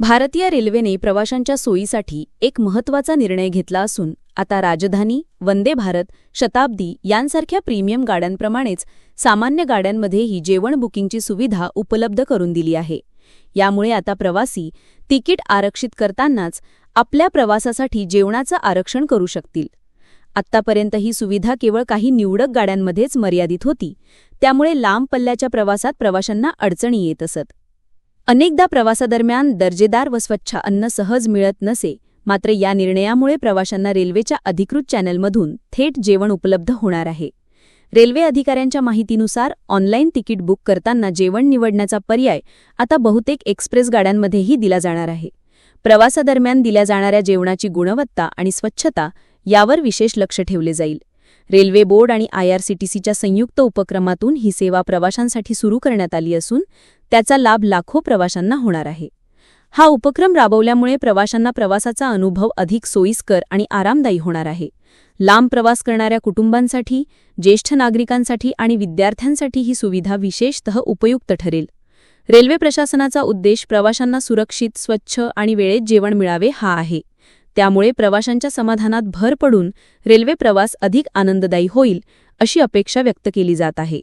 भारतीय रेल्वेने प्रवाशांच्या सोयीसाठी एक महत्त्वाचा निर्णय घेतला असून आता राजधानी वंदे भारत शताब्दी यांसारख्या प्रीमियम गाड्यांप्रमाणेच सामान्य गाड्यांमध्येही जेवण बुकिंगची सुविधा उपलब्ध करून दिली आहे. यामुळे आता प्रवासी तिकीट आरक्षित करतानाच आपल्या प्रवासासाठी जेवणाचं आरक्षण करू शकतील. आत्तापर्यंत ही सुविधा केवळ काही निवडक गाड्यांमध्येच मर्यादित होती. त्यामुळे लांब पल्ल्याच्या प्रवासात प्रवाशांना अडचणी येत असत. अनेकदा प्रवासादरम्यान दर्जेदार व स्वच्छ अन्न सहज मिळत नसे मात्र या निर्णयामुळे प्रवाशांना रेल्वेच्या अधिकृत चॅनलमधून थेट जेवण उपलब्ध होणार आहे. रेल्वे अधिकाऱ्यांच्या माहितीनुसार ऑनलाईन तिकीट बुक करताना जेवण निवडण्याचा पर्याय आता बहुतेक एक्सप्रेस गाड्यांमध्येही दिला जाणार आहे. प्रवासादरम्यान दिल्या जाणाऱ्या जेवणाची गुणवत्ता आणि स्वच्छता यावर विशेष लक्ष ठेवले जाईल. रेल्वे बोर्ड आणि आयआरसीटीसीच्या संयुक्त उपक्रमातून ही सेवा प्रवाशांसाठी सुरू करण्यात आली असून त्याचा लाभ लाखो प्रवाशांना होणार आहे. हा उपक्रम राबवल्यामुळे प्रवाशांना प्रवासाचा अनुभव अधिक सोयीस्कर आणि आरामदायी होणार आहे. लांब प्रवास करणाऱ्या कुटुंबांसाठी ज्येष्ठ नागरिकांसाठी आणि विद्यार्थ्यांसाठी ही सुविधा विशेषतः उपयुक्त ठरेल. रेल्वे प्रशासनाचा उद्देश प्रवाशांना सुरक्षित स्वच्छ आणि वेळेत जेवण मिळावे हा आहे. त्यामुळे प्रवाशांच्या समाधानात भर पडून रेल्वे प्रवास अधिक आनंददायी होईल अशी अपेक्षा व्यक्त केली जात आहे.